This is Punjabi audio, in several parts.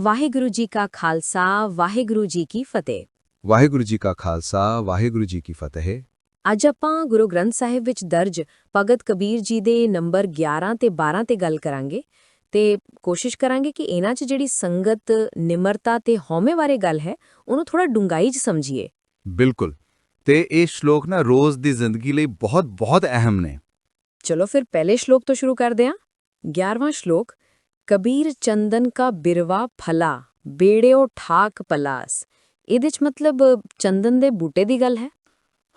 ਵਾਹਿਗੁਰੂ ਜੀ ਕਾ ਖਾਲਸਾ ਵਾਹਿਗੁਰੂ ਜੀ ਕੀ ਫਤਿਹ। ਵਾਹਿਗੁਰੂ ਜੀ ਕਾ ਖਾਲਸਾ ਵਾਹਿਗੁਰੂ ਜੀ ਕੀ ਫਤਿਹ। ਅੱਜ ਆਪਾਂ ਗੁਰੂ ਗ੍ਰੰਥ ਸਾਹਿਬ ਵਿੱਚ ਦਰਜ ਭਗਤ ਕਬੀਰ ਜੀ ਦੇ ਨੰਬਰ 11 ਤੇ 12 ਤੇ ਗੱਲ ਕਰਾਂਗੇ ਤੇ ਕੋਸ਼ਿਸ਼ ਕਰਾਂਗੇ ਕਿ ਇਹਨਾਂ 'ਚ ਜਿਹੜੀ ਸੰਗਤ ਨਿਮਰਤਾ ਤੇ ਹਉਮੈ ਬਾਰੇ ਗੱਲ ਹੈ ਉਹਨੂੰ ਥੋੜਾ ਡੂੰਘਾਈ 'ਚ ਸਮਝੀਏ। ਬਿਲਕੁਲ। ਤੇ ਇਹ ਸ਼ਲੋਕ ਨਾ ਰੋਜ਼ ਦੀ ਜ਼ਿੰਦਗੀ ਲਈ ਬਹੁਤ ਬਹੁਤ ਅਹਿਮ ਨੇ। ਚਲੋ ਫਿਰ ਪਹਿਲੇ ਸ਼ਲੋਕ ਤੋਂ ਸ਼ੁਰੂ ਕਰਦੇ ਹਾਂ। 11ਵਾਂ ਸ਼ਲੋਕ ਕਬੀਰ ਚੰਦਨ ਕਾ ਬਿਰਵਾ ਫਲਾ ਬੇੜਿਓ ਠਾਕ ਪਲਾਸ ਇਹਦੇ 'ਚ ਮਤਲਬ ਚੰਦਨ ਦੇ ਬੂਟੇ ਦੀ ਗੱਲ ਹੈ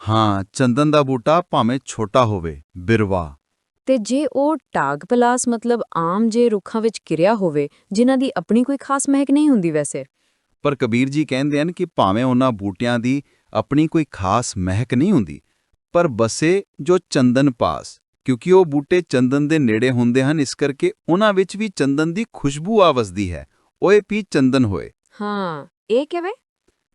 ਹਾਂ ਚੰਦਨ ਦਾ ਬੂਟਾ ਭਾਵੇਂ ਛੋਟਾ ਹੋਵੇ ਬਿਰਵਾ ਤੇ ਜੇ ਉਹ ਟਾਗ ਪਲਾਸ ਮਤਲਬ ਆਮ ਜੇ ਰੁੱਖਾਂ ਵਿੱਚ ਕਿਰਿਆ ਹੋਵੇ ਜਿਨ੍ਹਾਂ ਦੀ ਆਪਣੀ ਕੋਈ ਖਾਸ ਮਹਿਕ ਨਹੀਂ ਹੁੰਦੀ ਵੈਸੇ ਪਰ ਕਬੀਰ ਜੀ ਕਹਿੰਦੇ ਹਨ ਕਿ ਭਾਵੇਂ ਉਹਨਾਂ ਬੂਟਿਆਂ ਦੀ ਆਪਣੀ ਕੋਈ ਖਾਸ ਮਹਿਕ ਨਹੀਂ ਹੁੰਦੀ ਪਰ ਬਸੇ ਜੋ ਚੰਦਨ ਪਾਸ ਕਿਉਂਕਿ ਉਹ ਬੂਟੇ ਚੰਦਨ ਦੇ ਨੇੜੇ ਹੁੰਦੇ ਹਨ ਇਸ ਕਰਕੇ ਉਹਨਾਂ ਵਿੱਚ ਵੀ ਚੰਦਨ ਦੀ ਖੁਸ਼ਬੂ ਆ ਵਸਦੀ ਹੈ। ਓਏ ਪੀ ਚੰਦਨ ਹੋਏ। ਹਾਂ ਇਹ ਕਿਵੇਂ?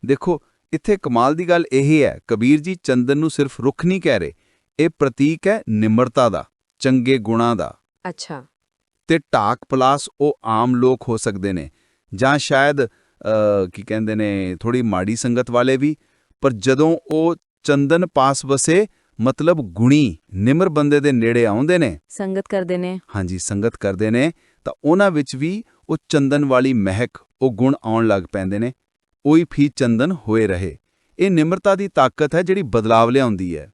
ਦੇਖੋ ਇੱਥੇ ਕਮਾਲ ਦੀ ਗੱਲ ਇਹ ਹੈ ਕਬੀਰ ਜੀ ਚੰਦਨ ਨੂੰ ਸਿਰਫ ਰੁੱਖ ਨਹੀਂ ਕਹਿ ਰਹੇ। ਇਹ ਪ੍ਰਤੀਕ ਹੈ ਨਿਮਰਤਾ ਦਾ ਚੰਗੇ ਗੁਣਾਂ ਦਾ। ਅੱਛਾ। ਤੇ ਟਾਕ ਪਲਾਸ ਉਹ ਆਮ ਲੋਕ ਹੋ ਸਕਦੇ ਨੇ ਜਾਂ ਸ਼ਾਇਦ ਕੀ ਕਹਿੰਦੇ ਨੇ ਥੋੜੀ ਮਾੜੀ ਸੰਗਤ ਵਾਲੇ ਵੀ ਪਰ ਜਦੋਂ ਉਹ ਚੰਦਨ ਪਾਸ ਵਸੇ ਮਤਲਬ ਗੁਣੀ ਨਿਮਰ ਬੰਦੇ ਦੇ ਨੇੜੇ ਆਉਂਦੇ ਨੇ। ਸੰਗਤ ਕਰਦੇ ਨੇ। ਹਾਂਜੀ ਸੰਗਤ ਕਰਦੇ ਨੇ। ਤਾਂ ਉਹਨਾਂ ਵਿੱਚ ਵੀ ਉਹ ਚੰਦਨ ਵਾਲੀ ਮਹਿਕ ਉਹ ਗੁਣ ਆਉਣ ਲੱਗ ਪੈਂਦੇ ਨੇ। ਉਹੀ ਫੀ ਚੰਦਨ ਹੋਏ ਰਹੇ। ਇਹ ਨਿਮਰਤਾ ਦੀ ਤਾਕਤ ਹੈ ਜਿਹੜੀ ਬਦਲਾਵ ਲਿਆਉਂਦੀ ਹੈ।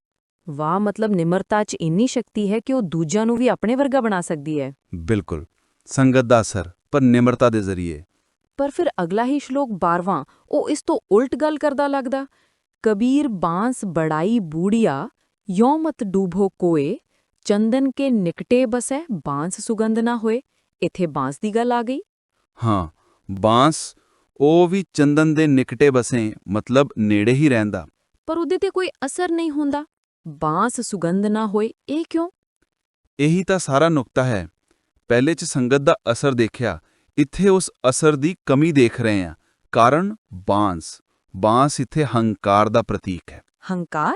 ਵਾਹ ਮਤਲਬ ਨਿਮਰਤਾ 'ਚ ਇੰਨੀ ਸ਼ਕਤੀ ਹੈ ਕਿ ਉਹ ਦੂਜਿਆਂ ਨੂੰ ਵੀ ਆਪਣੇ ਵਰਗਾ ਬਣਾ ਸਕਦੀ ਹੈ। ਬਿਲਕੁਲ। ਸੰਗਤ ਦਾ ਅਸਰ ਪਰ ਨਿਮਰਤਾ ਦੇ ਜ਼ਰੀਏ। ਪਰ ਫਿਰ ਅਗਲਾ ਹੀ ਸ਼ਲੋਕ 12ਵਾਂ ਉਹ ਇਸ ਤੋਂ ਉਲਟ ਗੱਲ ਕਰਦਾ ਲੱਗਦਾ। ਕਬੀਰ ਬਾਂਸ ਬੜਾਈ ਬੂੜੀਆ ਯੋ ਮਤ ਡੂਬੋ ਕੋਏ ਚੰਦਨ ਕੇ ਨਿਕਟੇ ਬਸੈ ਬਾਂਸ ਸੁਗੰਧ ਨਾ ਹੋਏ। ਇੱਥੇ ਬਾਂਸ ਦੀ ਗੱਲ ਆ ਗਈ। ਹਾਂ ਬਾਂਸ ਉਹ ਵੀ ਚੰਦਨ ਦੇ ਨਿਕਟੇ ਬਸੇ ਮਤਲਬ ਨੇੜੇ ਹੀ ਰਹਿੰਦਾ। ਪਰ ਉਹਦੇ ਤੇ ਕੋਈ ਅਸਰ ਨਹੀਂ ਹੁੰਦਾ। ਬਾਂਸ ਸੁਗੰਧ ਨਾ ਹੋਏ ਇਹ ਕਿਉਂ? ਇਹੀ ਤਾਂ ਸਾਰਾ ਨੁਕਤਾ ਹੈ। ਪਹਿਲੇ 'ਚ ਸੰਗਤ ਦਾ ਅਸਰ ਦੇਖਿਆ ਇੱਥੇ ਉਸ ਅਸਰ ਦੀ ਕਮੀ ਦੇਖ ਰਹੇ ਹਾਂ। ਕਾਰਨ ਬਾਂਸ। ਬਾਂਸ ਇੱਥੇ ਹੰਕਾਰ ਦਾ ਪ੍ਰਤੀਕ ਹੈ। ਹੰਕਾਰ?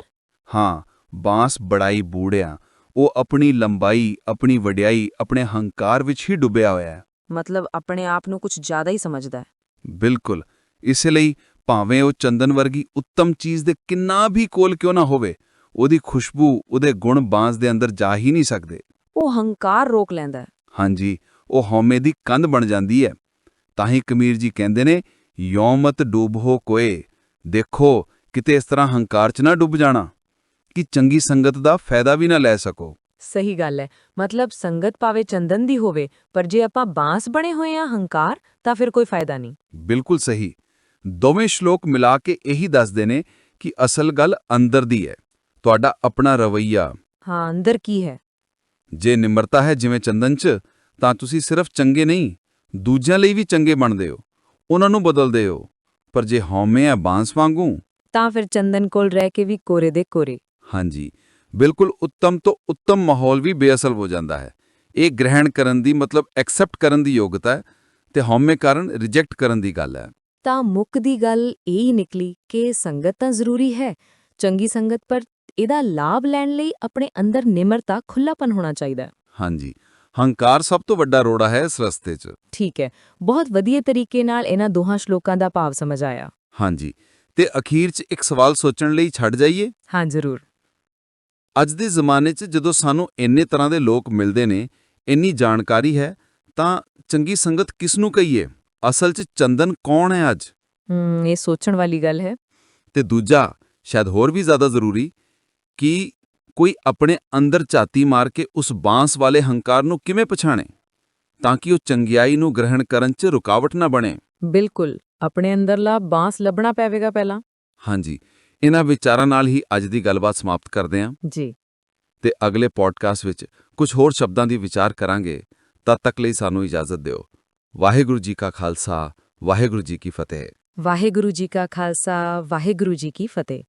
ਹਾਂ ਬਾਂਸ ਬੜਾਈ ਬੂੜਿਆ ਉਹ ਆਪਣੀ ਲੰਬਾਈ ਆਪਣੀ ਵਡਿਆਈ ਆਪਣੇ ਹੰਕਾਰ ਵਿੱਚ ਹੀ ਡੁੱਬਿਆ ਹੋਇਆ ਹੈ। ਮਤਲਬ ਆਪਣੇ ਆਪ ਨੂੰ ਕੁਝ ਜ਼ਿਆਦਾ ਹੀ ਸਮਝਦਾ ਹੈ। ਬਿਲਕੁਲ। ਇਸੇ ਲਈ ਭਾਵੇਂ ਉਹ ਚੰਦਨ ਵਰਗੀ ਉੱਤਮ ਚੀਜ਼ ਦੇ ਕਿੰਨਾ ਵੀ ਕੋਲ ਕਿਉਂ ਨਾ ਹੋਵੇ ਉਹਦੀ ਖੁਸ਼ਬੂ ਉਹਦੇ ਗੁਣ ਬਾਂਸ ਦੇ ਅੰਦਰ ਜਾ ਹੀ ਨਹੀਂ ਸਕਦੇ। ਉਹ ਹੰਕਾਰ ਰੋਕ ਲੈਂਦਾ ਹੈ। ਹਾਂਜੀ ਉਹ ਹਉਮੈ ਦੀ ਕੰਧ ਬਣ ਜਾਂਦੀ ਹੈ। ਤਾਂ ਹੀ ਕਮੀਰ ਜੀ ਕਹਿੰਦੇ ਨੇ ਯੌਮਤ ਡੂਬੋ ਕੋਏ ਦੇਖੋ ਕਿਤੇ ਇਸ ਤਰ੍ਹਾਂ ਹੰਕਾਰ 'ਚ ਨਾ ਡੁੱਬ ਜਾਣਾ। ਕਿ ਚੰਗੀ ਸੰਗਤ ਦਾ ਫਾਇਦਾ ਵੀ ਨਾ ਲੈ ਸਕੋ। ਸਹੀ ਗੱਲ ਹੈ। ਮਤਲਬ ਸੰਗਤ ਭਾਵੇਂ ਚੰਦਨ ਦੀ ਹੋਵੇ ਪਰ ਜੇ ਆਪਾਂ ਬਾਂਸ ਬਣੇ ਹੋਏ ਆ ਹੰਕਾਰ ਤਾਂ ਫਿਰ ਕੋਈ ਫਾਇਦਾ ਨਹੀਂ। ਬਿਲਕੁਲ ਸਹੀ। ਦੋਵੇਂ ਸ਼ਲੋਕ ਮਿਲਾ ਕੇ ਇਹੀ ਦੱਸਦੇ ਨੇ ਕਿ ਅਸਲ ਗੱਲ ਅੰਦਰ ਦੀ ਹੈ। ਤੁਹਾਡਾ ਆਪਣਾ ਰਵਈਆ। ਹਾਂ ਅੰਦਰ ਕੀ ਹੈ? ਜੇ ਨਿਮਰਤਾ ਹੈ ਜਿਵੇਂ ਚੰਦਨ 'ਚ ਤਾਂ ਤੁਸੀਂ ਸਿਰਫ ਚੰਗੇ ਨਹੀਂ ਦੂਜਿਆਂ ਲਈ ਵੀ ਚੰਗੇ ਬਣਦੇ ਹੋ। ਉਹਨਾਂ ਨੂੰ ਬਦਲਦੇ ਹੋ। ਪਰ ਜੇ ਹਉਮੈ ਹੈ ਬਾਂਸ ਵਾਂਗੂ ਤਾਂ ਫਿਰ ਚੰਦਨ ਕੋਲ ਰਹਿ ਕੇ ਵੀ ਕੋਰੇ ਦੇ ਕੋਰੇ। ਹਾਂਜੀ। ਬਿਲਕੁਲ ਉੱਤਮ ਤੋਂ ਉੱਤਮ ਮਾਹੌਲ ਵੀ ਬੇਅਸਲ ਹੋ ਜਾਂਦਾ ਹੈ। ਇਹ ਗ੍ਰਹਿਣ ਕਰਨ ਦੀ ਮਤਲਬ ਐਕਸੈਪਟ ਕਰਨ ਦੀ ਯੋਗਤਾ ਹੈ ਤੇ ਹਉਮੈ ਕਾਰਨ ਰਿਜੈਕਟ ਕਰਨ ਦੀ ਗੱਲ ਹੈ। ਤਾਂ ਮੁੱਕ ਦੀ ਗੱਲ ਇਹ ਹੀ ਨਿਕਲੀ ਕਿ ਸੰਗਤ ਤਾਂ ਜ਼ਰੂਰੀ ਹੈ। ਚੰਗੀ ਸੰਗਤ ਪਰ ਇਹਦਾ ਲਾਭ ਲੈਣ ਲਈ ਆਪਣੇ ਅੰਦਰ ਨਿਮਰਤਾ ਖੁੱਲਾਪਨ ਹੋਣਾ ਚਾਹੀਦਾ। ਹਾਂਜੀ। ਹੰਕਾਰ ਸਭ ਤੋਂ ਵੱਡਾ ਰੋੜਾ ਹੈ ਇਸ ਰਸਤੇ 'ਚ। ਠੀਕ ਹੈ। ਬਹੁਤ ਵਧੀਆ ਤਰੀਕੇ ਨਾਲ ਇਹਨਾਂ ਦੋਹਾਂ ਸ਼ਲੋਕਾਂ ਦਾ ਭਾਵ ਸਮਝ ਆਇਆ। ਹਾਂਜੀ। ਤੇ ਅਖੀਰ 'ਚ ਇੱਕ ਸਵਾਲ ਸੋਚਣ ਲਈ ਛੱਡ ਜਾਈਏ? ਹਾਂ ਜ਼ਰੂਰ। ਅੱਜ ਦੇ ਜ਼ਮਾਨੇ 'ਚ ਜਦੋਂ ਸਾਨੂੰ ਇੰਨੇ ਤਰ੍ਹਾਂ ਦੇ ਲੋਕ ਮਿਲਦੇ ਨੇ ਇੰਨੀ ਜਾਣਕਾਰੀ ਹੈ ਤਾਂ ਚੰਗੀ ਸੰਗਤ ਕਿਸ ਨੂੰ ਕਹੀਏ? ਅਸਲ 'ਚ ਚੰਦਨ ਕੌਣ ਹੈ ਅੱਜ? ਇਹ ਸੋਚਣ ਵਾਲੀ ਗੱਲ ਹੈ। ਤੇ ਦੂਜਾ ਸ਼ਾਇਦ ਹੋਰ ਵੀ ਜ਼ਿਆਦਾ ਜ਼ਰੂਰੀ ਕਿ ਕੋਈ ਆਪਣੇ ਅੰਦਰ ਝਾਤੀ ਮਾਰ ਕੇ ਉਸ ਬਾਂਸ ਵਾਲੇ ਹੰਕਾਰ ਨੂੰ ਕਿਵੇਂ ਪਛਾਣੇ? ਤਾਂ ਕਿ ਉਹ ਚੰਗਿਆਈ ਨੂੰ ਗ੍ਰਹਿਣ ਕਰਨ 'ਚ ਰੁਕਾਵਟ ਨਾ ਬਣੇ। ਬਿਲਕੁਲ ਆਪਣੇ ਅੰਦਰਲਾ ਬਾਂਸ ਲੱਭਣਾ ਪਵੇਗਾ ਪਹਿਲਾਂ। ਹਾਂਜੀ ਇਹਨਾਂ ਵਿਚਾਰਾਂ ਨਾਲ ਹੀ ਅੱਜ ਦੀ ਗੱਲਬਾਤ ਸਮਾਪਤ ਕਰਦੇ ਹਾਂ। ਜੀ। ਤੇ ਅਗਲੇ ਪੋਡਕਾਸਟ ਵਿੱਚ ਕੁਝ ਹੋਰ ਸ਼ਬਦਾਂ ਦੀ ਵਿਚਾਰ ਕਰਾਂਗੇ ਤਦ ਤੱਕ ਲਈ ਸਾਨੂੰ ਇਜਾਜ਼ਤ ਦਿਓ। ਵਾਹਿਗੁਰੂ ਜੀ ਕਾ ਖਾਲਸਾ ਵਾਹਿਗੁਰੂ ਜੀ ਕੀ ਫਤਿਹ। ਵਾਹਿਗੁਰੂ ਜੀ ਕਾ ਖਾਲਸਾ ਵਾਹਿਗੁਰੂ ਜੀ ਕੀ ਫਤਿਹ।